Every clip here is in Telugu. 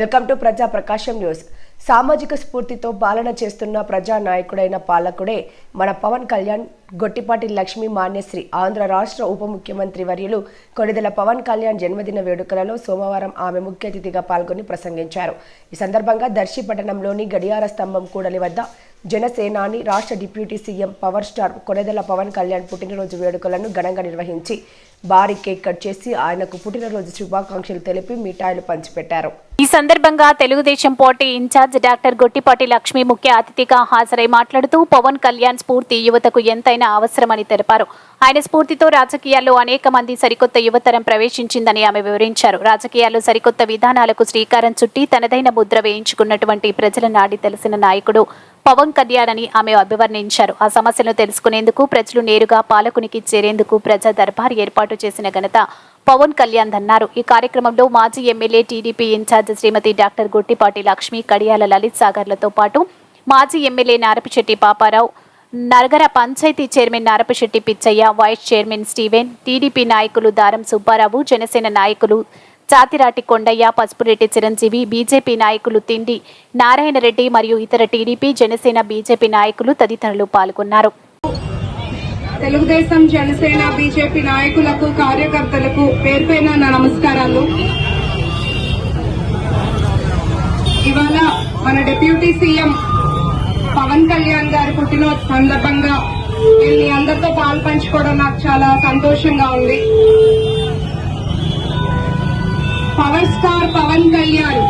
వెల్కమ్ టు ప్రజా ప్రకాశం న్యూస్. సామాజిక స్ఫూర్తితో పాలన చేస్తున్న ప్రజా నాయకుడైన పాలకుడే మన పవన్ కళ్యాణ్ గొట్టిపాటి లక్ష్మి మాన్యశ్రీ ఆంధ్ర రాష్ట్ర ఉప ముఖ్యమంత్రి వర్యులు కొణిదెల పవన్ కళ్యాణ్ జన్మదిన వేడుకలలో సోమవారం ఆమె ముఖ్య అతిథిగా పాల్గొని ప్రసంగించారు. ఈ సందర్భంగా దర్శి పట్టణంలోని గడియార స్తంభం కూడలి వద్ద జనసేనాని రాష్ట్ర deputy CM power star Konidela Pawan Kalyan పుట్టినరోజు వేడుకలను ఘనంగా నిర్వహించి భారీ కేక్ కట్ చేసి ఆయనకు పుట్టినరోజు శుభాకాంక్షలు తెలిపి మిఠాయిలు పంచిపెట్టారు. ఈ సందర్భంగా Telugu Desam party in charge doctor Gottipati Lakshmi ముఖ్య అతిథిగా హాజరై మాట్లాడుతూ పవన్ కళ్యాణ్ స్ఫూర్తి యువతకు ఎంతైనా అవసరమని తెలిపారు. ఆయన స్ఫూర్తితో రాజకీయాల్లో అనేక మంది సరికొత్త యువతరం ప్రవేశించిందని ఆమె వివరించారు. రాజకీయాల్లో సరికొత్త విధానాలకు శ్రీకారం చుట్టి తనదైన ముద్ర వేయించుకున్నటువంటి ప్రజల నాడి తెలిసిన నాయకుడు పవన్ కళ్యాణ్ అని ఆమె అభివర్ణించారు. ఆ సమస్యను తెలుసుకునేందుకు ప్రజలు నేరుగా పాలకునికి చేరేందుకు ప్రజా దర్బార్ ఏర్పాటు చేసిన ఘనత పవన్ కళ్యాణ్ అన్నారు. ఈ కార్యక్రమంలో మాజీ MLA TDP in charge Srimathi doctor Guttipati Lakshmi Kadiyala Lalit సాగర్లతో పాటు మాజీ MLA Narapisetti Paparao నరగర panchayat chairman Narapasetti Pitchaiah vice chairman Steven TDP నాయకులు దారం సుబ్బారావు జనసేన నాయకులు చాతిరాటి కొండయ్య పసుపురెడ్డి చిరంజీవి బీజేపీ నాయకులు తిండి నారాయణరెడ్డి మరియు ఇతర టీడీపీ జనసేన బీజేపీ నాయకులు తదితరులు పాల్గొన్నారు. తెలుగుదేశం జనసేన బీజేపీ నాయకులకు కార్యకర్తలకు పేరుపైన నా నమస్కారాలు. ఇవాళ మన డిప్యూటీ సీఎం పవన్ కళ్యాణ్ గారి పుట్టినరోజు సందర్భంగా వీళ్ళని అందరితో పాలు పంచుకోవడం నాకు చాలా సంతోషంగా ఉంది. Power star Pawan Kalyan.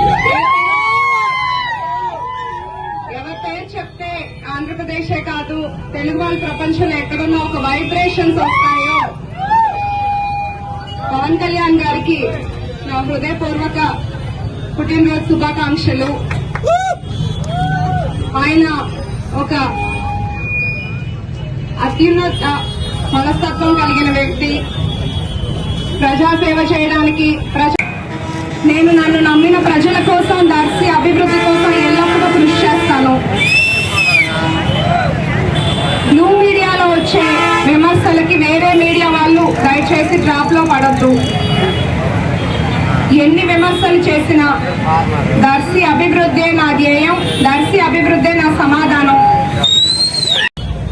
ఎవరి పేరు చెప్తే ఆంధ్రప్రదేశే కాదు తెలుగు వాళ్ళ ప్రపంచంలో ఎక్కడున్నా ఒక వైబ్రేషన్స్ వస్తాయో. పవన్ కళ్యాణ్ గారికి నా హృదయపూర్వక పుట్టినరోజు శుభాకాంక్షలు. ఆయన ఒక అత్యున్నత మనస్తత్వం కలిగిన వ్యక్తి. ప్రజాసేవ చేయడానికి ప్రజా నేను నన్ను నమ్మిన ప్రజల కోసం దర్శి అభివృద్ధి కోసం ఎల్లప్పుడూ కృషి చేస్తాను. న్యూ మీడియాలో వచ్చే విమర్శలకి వేరే మీడియా వాళ్ళు దయచేసి డ్రాప్లో పడద్దు. ఎన్ని విమర్శలు చేసినా దర్శి అభివృద్ధే నా ధ్యేయం దర్శి అభివృద్ధే నా సమాధానం.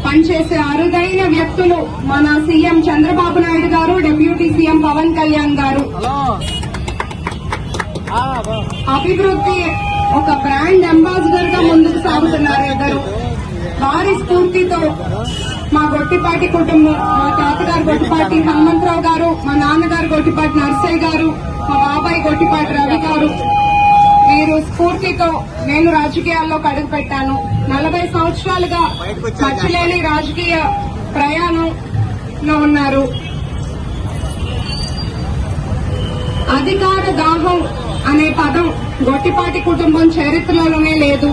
పనిచేసే అరుదైన వ్యక్తులు మన సీఎం చంద్రబాబు నాయుడు గారు డిప్యూటీ సీఎం పవన్ కళ్యాణ్ గారు. అభివృద్ధి ఒక బ్రాండ్ అంబాసిడర్గా ముందుకు సాగుతున్నారు ఇద్దరు. వారి స్ఫూర్తితో మా గొట్టిపాటి కుటుంబం మా తాతగారు గొట్టిపాటి హనుమంతరావు గారు మా నాన్నగారు గొట్టిపాటి నర్సయ్య గారు మా బాబాయ్ గొట్టిపాటి రవి గారు. వీరు స్ఫూర్తితో నేను రాజకీయాల్లోకి అడుగు పెట్టాను. నలభై సంవత్సరాలుగా మచ్చలేని రాజకీయ ప్రయాణంలో ఉన్నారు. అధికార దాహం అనే పదం గొట్టిపాటి కుటుంబం చరిత్రలోనే లేదు.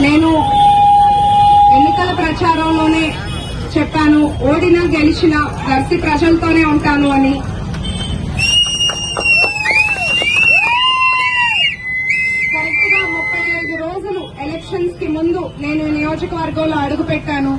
నేను ఎన్నికల ప్రచారంలోనే చెప్పాను ఓడినా గెలిచినా దర్శి ప్రజలతోనే ఉంటాను అని. కరెక్ట్గా ముప్పై ఐదు రోజులు ఎలక్షన్స్కి ముందు నేను నియోజకవర్గంలో అడుగు పెట్టాను